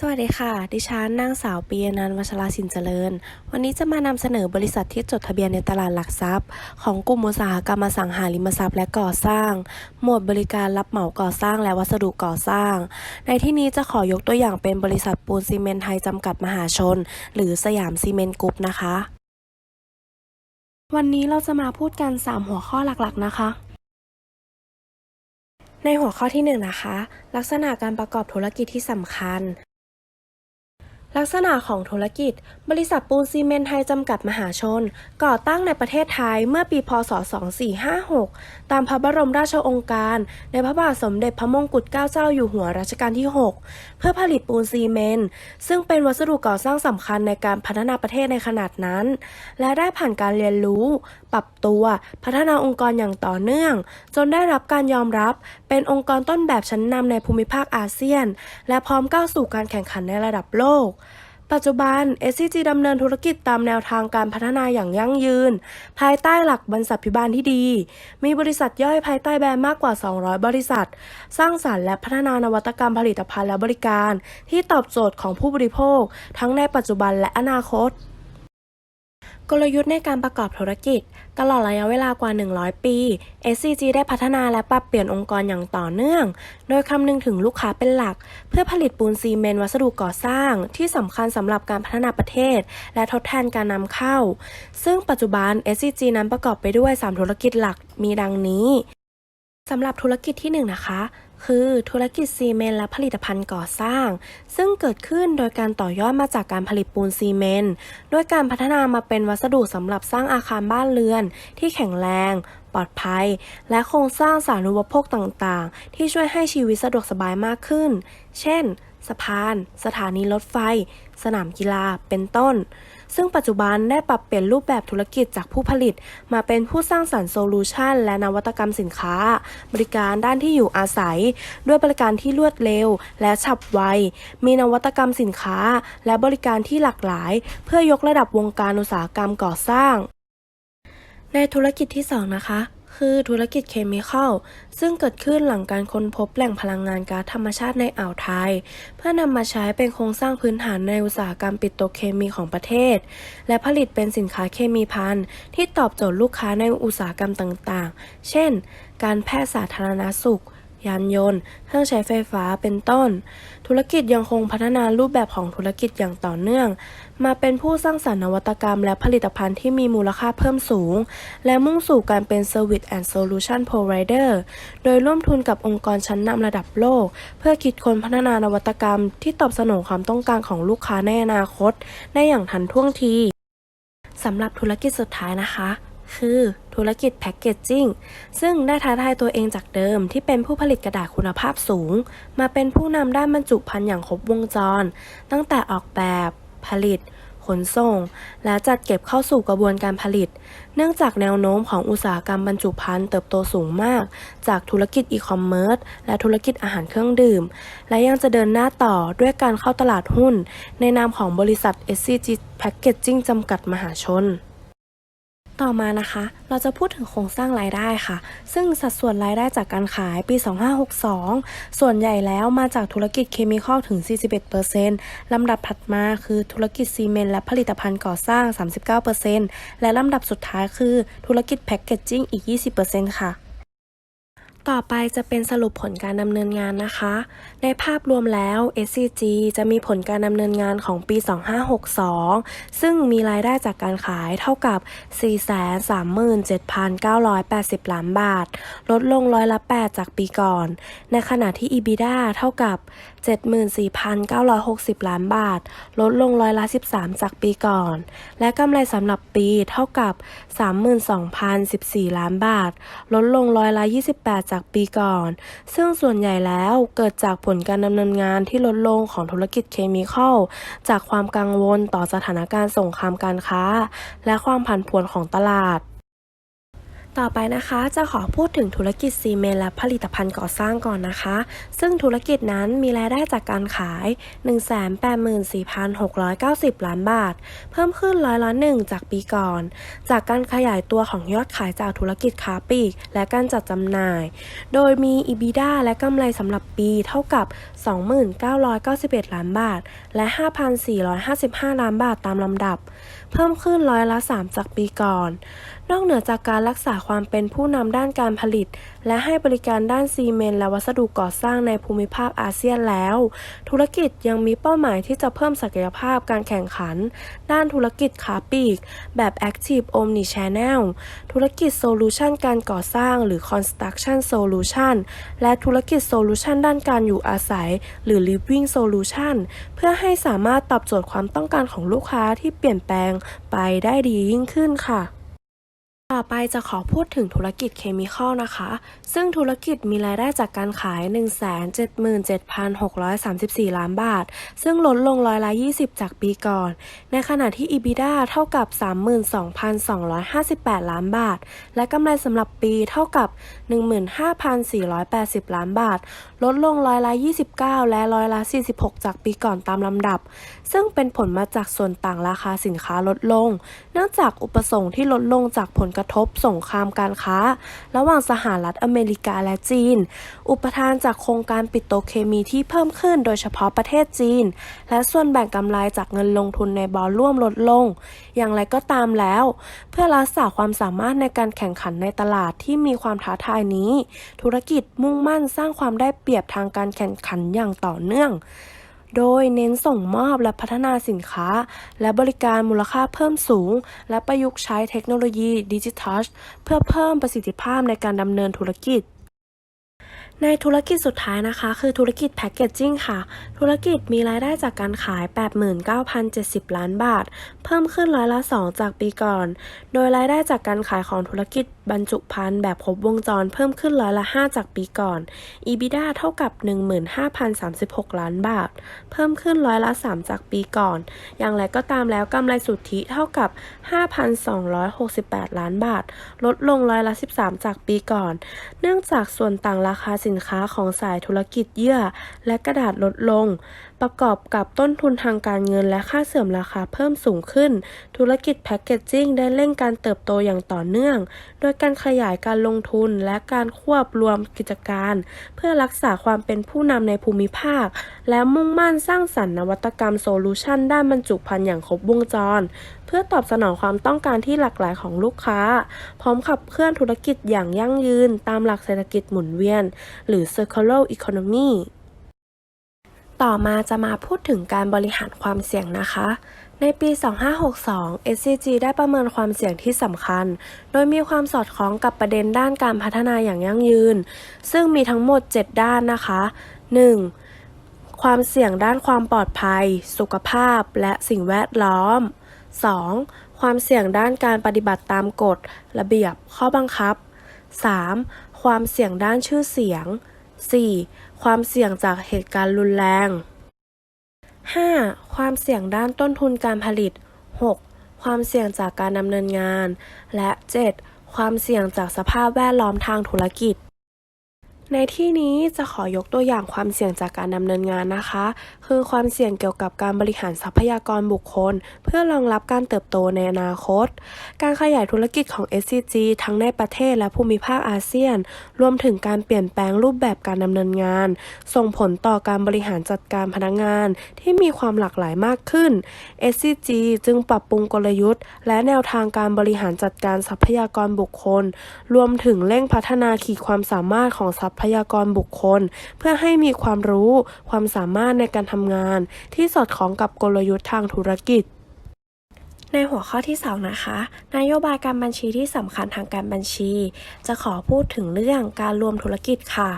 สวัสดีค่ะ ดิฉันนางสาวปียนันท์วัชราสินเจริญ วันนี้จะมานำเสนอบริษัทที่จดทะเบียนในตลาดหลักทรัพย์ ของกลุ่มอุตสาหกรรมอสังหาริมทรัพย์และก่อสร้าง หมวดบริการรับเหมาก่อสร้างและวัสดุก่อสร้าง ในที่นี้จะขอยกตัวอย่างเป็นบริษัทปูนซีเมนต์ไทยจำกัดมหาชน หรือสยามซีเมนต์กรุ๊ปนะคะ วันนี้เราจะมาพูดกัน 3 หัวข้อหลักๆนะคะในหัวข้อที่1นะคะ ลักษณะการประกอบธุรกิจที่สำคัญ ลักษณะของธุรกิจ บริษัทปูนซีเมนต์ไทยจำกัดมหาชน ก่อตั้งในประเทศไทยเมื่อปี พศ 2456 ตามพระบรมราชโองการ ในพระบาทสมเด็จพระมงกุฎเกล้าเจ้าอยู่หัวรัชกาลที่ 6เพื่อผลิตปูนซีเมนต์ซึ่งเป็นวัสดุก่อสร้างสำคัญในการพัฒนาประเทศในขนาดนั้น และได้ผ่านการเรียนรู้ ปรับตัว พัฒนาองค์กรอย่างต่อเนื่อง จนได้รับการยอมรับ เป็นองค์กรต้นแบบชั้นนำในภูมิภาคอาเซียน และพร้อมก้าวสู่การแข่งขันในระดับโลก ปัจจุบัน SCG ดำเนินธุรกิจตามแนวทางการพัฒนาอย่างยั่งยืน ภายใต้หลักบรรษัทพิบาลที่ดี มีบริษัทย่อยภายใต้แบรนด์มากกว่า 200 บริษัท สร้างสรรค์และพัฒนานวัตกรรมผลิตภัณฑ์และบริการ ที่ตอบโจทย์ของผู้บริโภค ทั้งในปัจจุบันและอนาคต กลยุทธ์ในการประกอบธุรกิจ ตลอดระยะเวลากว่า 100 ปี SCG ได้พัฒนาและปรับเปลี่ยนองค์กรอย่างต่อเนื่อง โดยคำนึงถึงลูกค้าเป็นหลัก เพื่อผลิตปูนซีเมนต์วัสดุก่อสร้าง ที่สำคัญสำหรับการพัฒนาประเทศ และทดแทนการนำเข้า ซึ่งปัจจุบัน SCG นั้นประกอบไปด้วย 3 ธุรกิจหลักมีดังนี้ สำหรับธุรกิจที่1นะคะ คือธุรกิจซีเมนต์และผลิตภัณฑ์ก่อสร้าง ซึ่งเกิดขึ้นโดยการต่อยอดมาจากการผลิตปูนซีเมนต์ด้วยการพัฒนามาเป็นวัสดุสำหรับสร้างอาคารบ้านเรือน ที่แข็งแรง ปลอดภัย และโครงสร้างสาธารณูปโภคต่างๆ ที่ช่วยให้ชีวิตสะดวกสบายมากขึ้น เช่น สะพาน สถานีรถไฟ สนามกีฬาเป็นต้น ซึ่งปัจจุบันได้ปรับเปลี่ยนรูปแบบธุรกิจจากผู้ผลิต มาเป็นผู้สร้างสรรค์โซลูชันและนวัตกรรมสินค้า บริการด้านที่อยู่อาศัย ด้วยบริการที่รวดเร็ว และฉับไว มีนวัตกรรมสินค้า และบริการที่หลากหลาย เพื่อยกระดับวงการอุตสาหกรรมก่อสร้าง ในธุรกิจที่ 2 นะคะ คือธุรกิจเคมีคอลซึ่งเกิดขึ้นหลังการค้นพบแหล่งพลังงานก๊าซธรรมชาติในอ่าวไทย เพื่อนำมาใช้เป็นโครงสร้างพื้นฐานในอุตสาหกรรมปิโตรเคมีของประเทศ และผลิตเป็นสินค้าเคมีภัณฑ์ที่ตอบโจทย์ลูกค้าในอุตสาหกรรมต่างๆ เช่น การแพทย์สาธารณสุข ยานยนต์เครื่องใช้ไฟฟ้าเป็นต้น ธุรกิจยังคงพัฒนารูปแบบของธุรกิจอย่างต่อเนื่อง มาเป็นผู้สร้างสรรค์นวัตกรรมและผลิตภัณฑ์ที่มีมูลค่าเพิ่มสูง และมุ่งสู่การเป็น Service and Solution Provider โดยร่วมทุนกับองค์กรชั้นนำระดับโลก เพื่อคิดค้นพัฒนานวัตกรรม ที่ตอบสนองความต้องการของลูกค้าในอนาคต ได้อย่างทันท่วงทีสำหรับธุรกิจสุดท้ายนะคะ คือ ธุรกิจแพ็กเกจจิ้งซึ่งได้ท้าทายตัวเองจากเดิมที่เป็นผู้ผลิตกระดาษคุณภาพสูง มาเป็นผู้นำด้านบรรจุภัณฑ์อย่างครบวงจร ตั้งแต่ออกแบบ ผลิต ขนส่ง และจัดเก็บเข้าสู่กระบวนการผลิต เนื่องจากแนวโน้มของอุตสาหกรรมบรรจุภัณฑ์เติบโตสูงมาก จากธุรกิจอีคอมเมิร์ซและธุรกิจอาหารเครื่องดื่ม และยังจะเดินหน้าต่อด้วยการเข้าตลาดหุ้น ในนามของบริษัท SCG Packaging จำกัดมหาชน ต่อมานะคะ เราจะพูดถึงโครงสร้างรายได้ค่ะ ซึ่งสัดส่วนรายได้จากการขายปี 2562 ส่วนใหญ่แล้วมาจากธุรกิจเคมีคอลถึง 41%ลำดับถัดมาคือธุรกิจซีเมนต์และผลิตภัณฑ์ก่อสร้าง 39%และลำดับสุดท้ายคือธุรกิจแพ็กเกจจิ้งอีก 20%ค่ะ ต่อไปจะเป็นสรุปผลการดำเนินงานนะคะ ในภาพรวมแล้ว SCG จะมีผลการดำเนินงานของปี 2562 ซึ่งมีรายได้จากการขายเท่ากับ 437,980 ล้านบาท ลดลงร้อยละ8จากปีก่อน ในขณะที่ EBITDA เท่ากับ 74,960 ล้านบาท ลดลงร้อยละ 13 จากปีก่อน และกำไรสำหรับปีเท่ากับ 32,014 ล้านบาท ลดลงร้อยละ 28จากปีก่อน ซึ่งส่วนใหญ่แล้วเกิดจากผลการดำเนินงานที่ลดลงของธุรกิจเคมีคอลจากความกังวลต่อสถานการณ์สงครามการค้า และความผันผวนของตลาด ต่อไปนะคะจะขอพูดถึงธุรกิจซีเมนต์และผลิตภัณฑ์ก่อสร้างก่อนนะคะ ซึ่งธุรกิจนั้นมีรายได้จากการขาย 184,690 ล้านบาท เพิ่มขึ้นร้อยละหนึ่งจากปีก่อน จากการขยายตัวของยอดขายจากธุรกิจค้าปลีก และการจัดจำหน่าย โดยมี EBITDA และกำไรสำหรับปีเท่ากับ 2991 ล้านบาท และ 5,455 ล้านบาทตามลำดับ เพิ่มขึ้นร้อยละ 3 จากปีก่อน นอกเหนือจากการรักษาความเป็นผู้นำด้านการผลิต และให้บริการด้านซีเมนต์และวัสดุก่อสร้างในภูมิภาคอาเซียนแล้ว ธุรกิจยังมีเป้าหมายที่จะเพิ่มศักยภาพการแข่งขัน ด้านธุรกิจค้าปีก แบบ Active Omni Channel ธุรกิจโซลูชันการก่อสร้างหรือ Construction Solution และธุรกิจโซลูชันด้านการอยู่อาศัย หรือ Living Solution เพื่อให้สามารถตอบโจทย์ความต้องการของลูกค้าที่เปลี่ยนแปลงไปได้ดียิ่งขึ้นค่ะ ต่อไปจะขอพูดถึงธุรกิจเคมีคอลนะคะ ซึ่งธุรกิจมีรายได้จากการขาย 177,634 ล้านบาท ซึ่งลดลงร้อยละ 20 จากปีก่อน ในขณะที่ EBITDA เท่ากับ 32,258 ล้านบาท และกำไรสำหรับปีเท่ากับ 15,480 ล้านบาท ลดลงร้อยละ 29 และร้อยละ 46 จากปีก่อนตามลำดับ ซึ่งเป็นผลมาจากส่วนต่างราคาสินค้าลดลง เนื่องจากอุปสงค์ที่ลดลงจากผลกระทบสงครามการค้า ระหว่างสหรัฐอเมริกาและจีน อุปทานจากโครงการปิโตรเคมีที่เพิ่มขึ้นโดยเฉพาะประเทศจีน และส่วนแบ่งกำไรจากเงินลงทุนในบอลร่วมลดลง อย่างไรก็ตามแล้ว เพื่อรักษาความสามารถในการแข่งขันในตลาดที่มีความท้าทายนี้ ธุรกิจมุ่งมั่นสร้างความได้เปรียบทางการแข่งขันอย่างต่อเนื่อง โดยเน้นส่งมอบและพัฒนาสินค้า และบริการมูลค่าเพิ่มสูง และประยุกต์ใช้เทคโนโลยีดิจิทัลเพื่อเพิ่มประสิทธิภาพในการดำเนินธุรกิจ ในธุรกิจสุดท้ายนะคะ คือธุรกิจแพคเกจจิ้งค่ะ ธุรกิจมีรายได้จากการขาย 89,070 ล้านบาท เพิ่มขึ้นร้อยละ 2 จากปีก่อน โดยรายได้จากการขายของธุรกิจบรรจุภัณฑ์แบบครบวงจรเพิ่มขึ้นร้อยละ 5 จากปีก่อน EBITDA เท่ากับ 15,036 ล้านบาท เพิ่มขึ้นร้อยละ 3 จากปีก่อน อย่างไรก็ตามแล้วกำไรสุทธิเท่ากับ 5,268 ล้านบาท ลดลงร้อยละ 13 จากปีก่อน เนื่องจากส่วนต่างราคาสินค้าของสายธุรกิจเยื่อและกระดาษลดลงประกอบกับต้นทุนทางการเงินและค่าเสื่อมราคาเพิ่มสูงขึ้น ธุรกิจแพคเกจจิ้งได้เร่งการเติบโตอย่างต่อเนื่อง โดยการขยายการลงทุนและการควบรวมกิจการ เพื่อรักษาความเป็นผู้นำในภูมิภาค และมุ่งมั่นสร้างสรรค์นวัตกรรมโซลูชันด้านบรรจุภัณฑ์อย่างครบวงจร เพื่อตอบสนองความต้องการที่หลากหลายของลูกค้า พร้อมขับเคลื่อนธุรกิจอย่างยั่งยืน ตามหลักเศรษฐกิจหมุนเวียน หรือ circular economy ต่อมาจะมาพูดถึงการบริหารความเสี่ยงนะคะ ในปี 2562 SCG ได้ประเมินความเสี่ยงที่สำคัญ โดยมีความสอดคล้องกับประเด็นด้านการพัฒนาอย่างยั่งยืน ซึ่งมีทั้งหมด 7 ด้านนะคะ 1. ความเสี่ยงด้านความปลอดภัย สุขภาพ และสิ่งแวดล้อม 2. ความเสี่ยงด้านการปฏิบัติตามกฎ ระเบียบ ข้อบังคับ 3. ความเสี่ยงด้านชื่อเสียง 4. ความเสี่ยงจากเหตุการณ์รุนแรง 5. ความเสี่ยงด้านต้นทุนการผลิต 6. ความเสี่ยงจากการดำเนินงาน และ 7. ความเสี่ยงจากสภาพแวดล้อมทางธุรกิจ ในที่นี้จะขอยกตัวอย่างความเสี่ยงจากการดำเนินงานนะคะ คือความเสี่ยงเกี่ยวกับการบริหารทรัพยากรบุคคล เพื่อรองรับการเติบโตในอนาคต การขยายธุรกิจของ SCG ทั้งในประเทศและภูมิภาคอาเซียน รวมถึงการเปลี่ยนแปลงรูปแบบการดำเนินงาน ส่งผลต่อการบริหารจัดการพนักงานที่มีความหลากหลายมากขึ้น SCG จึงปรับปรุงกลยุทธ์ และแนวทางการบริหารจัดการทรัพยากรบุคคล รวมถึงเร่งพัฒนาขีดความสามารถของทรัพพยากรบุคคล เพื่อให้มีความรู้ ความสามารถในการทำงาน ที่สอดคล้องกับกลยุทธ์ทางธุรกิจในหัวข้อที่ 2 นะคะ นโยบายการบัญชีที่สำคัญทางการบัญชี จะขอพูดถึงเรื่องการรวมธุรกิจค่ะ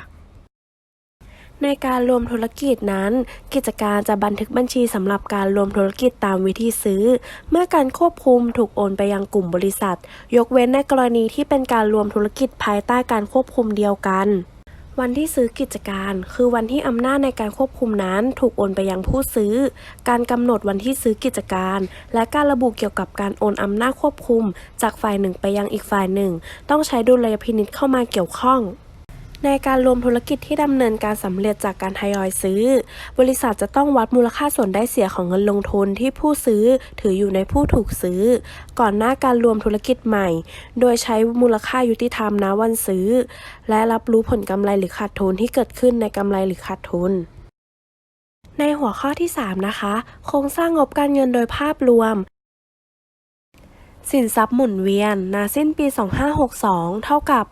ในการรวมธุรกิจนั้น กิจการจะบันทึกบัญชีสำหรับการรวมธุรกิจตามวิธีซื้อ เมื่อการควบคุมถูกโอนไปยังกลุ่มบริษัท ยกเว้นในกรณีที่เป็นการรวมธุรกิจภายใต้การควบคุมเดียวกัน วันที่ซื้อกิจการ คือวันที่อำนาจในการควบคุมนั้นถูกโอนไปยังผู้ซื้อ การกำหนดวันที่ซื้อกิจการ และการระบุเกี่ยวกับการโอนอำนาจควบคุม จากฝ่ายหนึ่งไปยังอีกฝ่ายหนึ่ง ต้องใช้ดุลยพินิจเข้ามาเกี่ยวข้อง ในการรวมธุรกิจที่ดำเนินการสำเร็จจากการทยอยซื้อ บริษัทจะต้องวัดมูลค่าส่วนได้เสียของเงินลงทุนที่ผู้ซื้อถืออยู่ในผู้ถูกซื้อ ก่อนหน้าการรวมธุรกิจใหม่ โดยใช้มูลค่ายุติธรรมณวันซื้อ และรับรู้ผลกำไรหรือขาดทุนที่เกิดขึ้นในกำไรหรือขาดทุนในหัวข้อที่ 3 นะคะ โครงสร้างงบการเงินโดยภาพรวม สินทรัพย์หมุนเวียนนาสิ้นปี 2562 เท่ากับ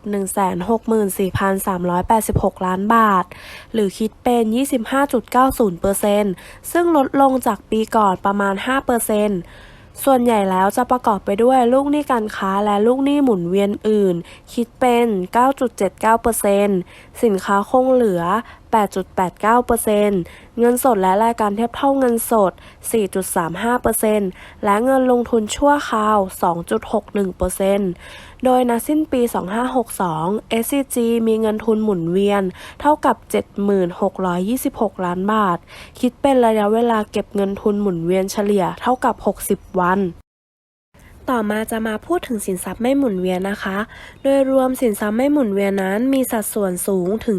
164,386 ล้านบาท หรือคิดเป็น 25.90%ซึ่งลดลงจากปีก่อนประมาณ 5%ส่วนใหญ่แล้วจะประกอบไปด้วยลูกหนี้การค้าและลูกหนี้หมุนเวียนอื่น คิดเป็น 9.79%สินค้าคงเหลือ8.89%เงินสดและรายการเทียบเท่าเงินสด 4.35%และเงินลงทุนชั่วคราว 2.61%โดยณสิ้นปี 2562 SCG มีเงินทุนหมุนเวียน เท่ากับ 7626 ล้านบาท คิดเป็นระยะเวลาเก็บเงินทุนหมุนเวียนเฉลี่ยเท่ากับ 60 วัน ต่อมาจะมาพูดถึงสินทรัพย์ไม่หมุนเวียนนะคะ โดยรวมสินทรัพย์ไม่หมุนเวียนนั้นมีสัดส่วนสูงถึง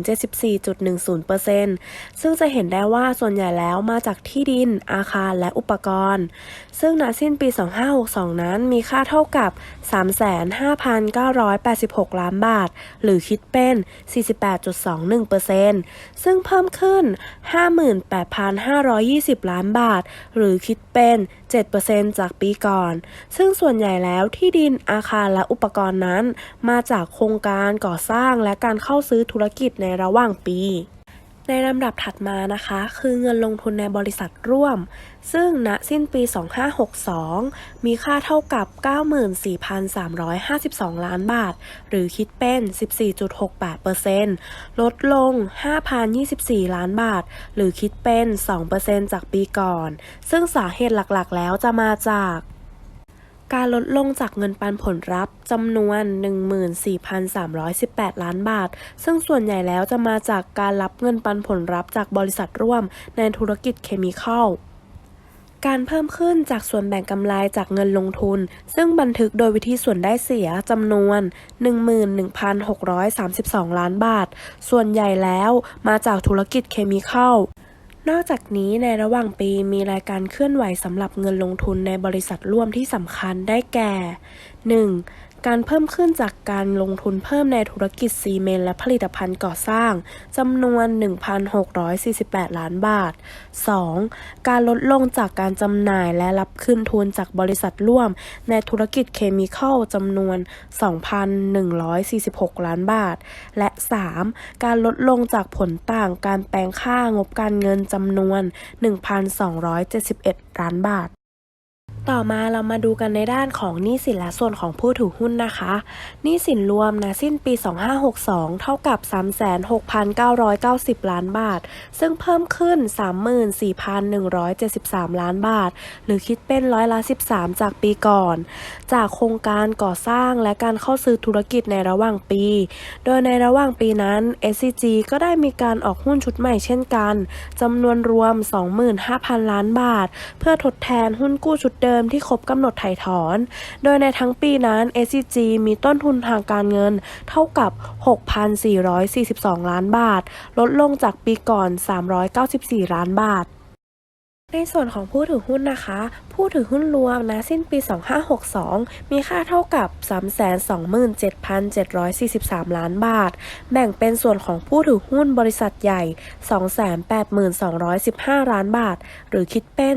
74.10%ซึ่งจะเห็นได้ว่าส่วนใหญ่แล้วมาจากที่ดิน อาคารและอุปกรณ์ ซึ่งณสิ้นปี 2562 นั้นมีค่าเท่ากับ 35,986 ล้านบาท หรือคิดเป็น 48.21%ซึ่งเพิ่มขึ้น 58,520 ล้านบาท หรือคิดเป็น 7%จากปีก่อน ซึ่งส่วนใหญ่แล้วที่ดินอาคารและอุปกรณ์นั้น มาจากโครงการก่อสร้างและการเข้าซื้อธุรกิจในระหว่างปีในลำดับถัดมานะคะ คือเงินลงทุนในบริษัทร่วม ซึ่งณสิ้นปี 2562 มีค่าเท่ากับ 94,352 ล้านบาท หรือคิดเป็น 14.68%ลดลง 5,024 ล้านบาท หรือคิดเป็น 2%จากปีก่อน ซึ่งสาเหตุหลักๆ แล้วจะมาจากการลดลงจากเงินปันผลรับจำนวน 14,318 ล้านบาท ซึ่งส่วนใหญ่แล้วจะมาจากการรับเงินปันผลรับจากบริษัทร่วมในธุรกิจเคมีคอล การเพิ่มขึ้นจากส่วนแบ่งกำไรจากเงินลงทุน ซึ่งบันทึกโดยวิธีส่วนได้เสียจำนวน 11,632 ล้านบาท ส่วนใหญ่แล้วมาจากธุรกิจเคมีเข้านอกจากนี้ในระหว่างปีมีรายการเคลื่อนไหวสำหรับเงินลงทุนในบริษัทร่วมที่สำคัญได้แก่ 1. การเพิ่มขึ้นจากการลงทุนเพิ่มในธุรกิจซีเมนต์และผลิตภัณฑ์ก่อสร้างจำนวน 1,648 ล้านบาท 2. การลดลงจากการจำหน่ายและรับคืนทุนจากบริษัทร่วม ในธุรกิจเคมีคอลจำนวน 2,146 ล้านบาท และ 3. การลดลงจากผลต่างการแปลงค่างบการเงินจำนวน 1,271 ล้านบาท ต่อมาเรามาดูกันในด้านของหนี้สินและส่วนของผู้ถือหุ้นนะคะหนี้สินรวมนะสิ้นปี 2562 เท่ากับ 36,990 ล้านบาท ซึ่งเพิ่มขึ้น 34,173 ล้านบาท หรือคิดเป็นร้อยละ13 จากปีก่อน จากโครงการก่อสร้างและการเข้าซื้อธุรกิจในระหว่างปี โดยในระหว่างปีนั้น SCG ก็ได้มีการออกหุ้นชุดใหม่เช่นกันจำนวนรวม 25,000 ล้านบาท เพื่อทดแทนหุ้นกู้ชุดเดิมที่ครบกำหนดถ่ายถอน โดยในทั้งปีนั้น SCG มีต้นทุนทางการเงินเท่ากับ 6,442 ล้านบาท ลดลงจากปีก่อน 394 ล้านบาท ในส่วนของผู้ถือหุ้นนะคะ ผู้ถือหุ้นรวมนะสิ้นปี 2562 มีค่าเท่ากับ 327,743 ล้านบาท แบ่งเป็นส่วนของผู้ถือหุ้นบริษัทใหญ่ 282,215 ล้านบาท หรือคิดเป็น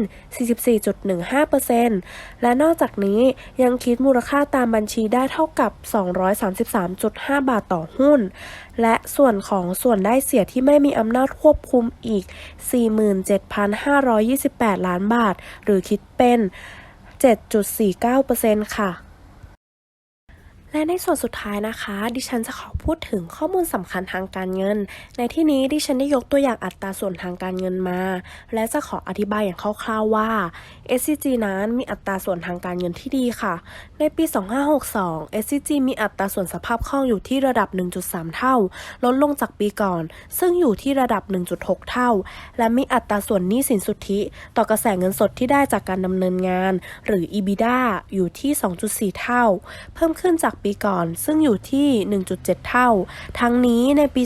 44.15%และนอกจากนี้ยังคิดมูลค่าตามบัญชีได้เท่ากับ 233.5 บาทต่อหุ้นและส่วนของส่วนได้เสียที่ไม่มีอำนาจควบคุมอีก 47,528 ล้านบาท หรือคิดเป็น 7.49%ค่ะ และในส่วนสุดท้ายนะคะ ดิฉันจะขอพูดถึงข้อมูลสำคัญทางการเงิน ในที่นี้ดิฉันได้ยกตัวอย่างอัตราส่วนทางการเงินมา และจะขออธิบายอย่างคร่าวๆว่า SCG นั้นมีอัตราส่วนทางการเงินที่ดีค่ะ ในปี 2562 SCG มีอัตราส่วนสภาพคล่องอยู่ที่ระดับ 1.3 เท่า ลดลงจากปีก่อน ซึ่งอยู่ที่ระดับ 1.6 เท่า และมีอัตราส่วนหนี้สินสุทธิ ต่อกระแสเงินสดที่ได้จากการดำเนินงาน หรือ EBITDA อยู่ที่ 2.4 เท่า เพิ่มขึ้นจากปีก่อน ซึ่งอยู่ที่ 1.7 เท่า ทั้งนี้ในปี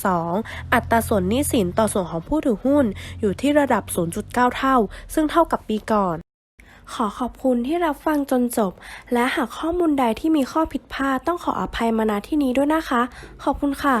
2562 อัตราส่วนหนี้สินต่อส่วนของผู้ถือหุ้นอยู่ที่ระดับ 0.9 เท่า ซึ่งเท่ากับปีก่อนขอขอบคุณที่รับฟังจนจบ และหากข้อมูลใดที่มีข้อผิดพลาดต้องขออภัยมาณที่นี้ด้วยนะคะ ขอบคุณค่ะ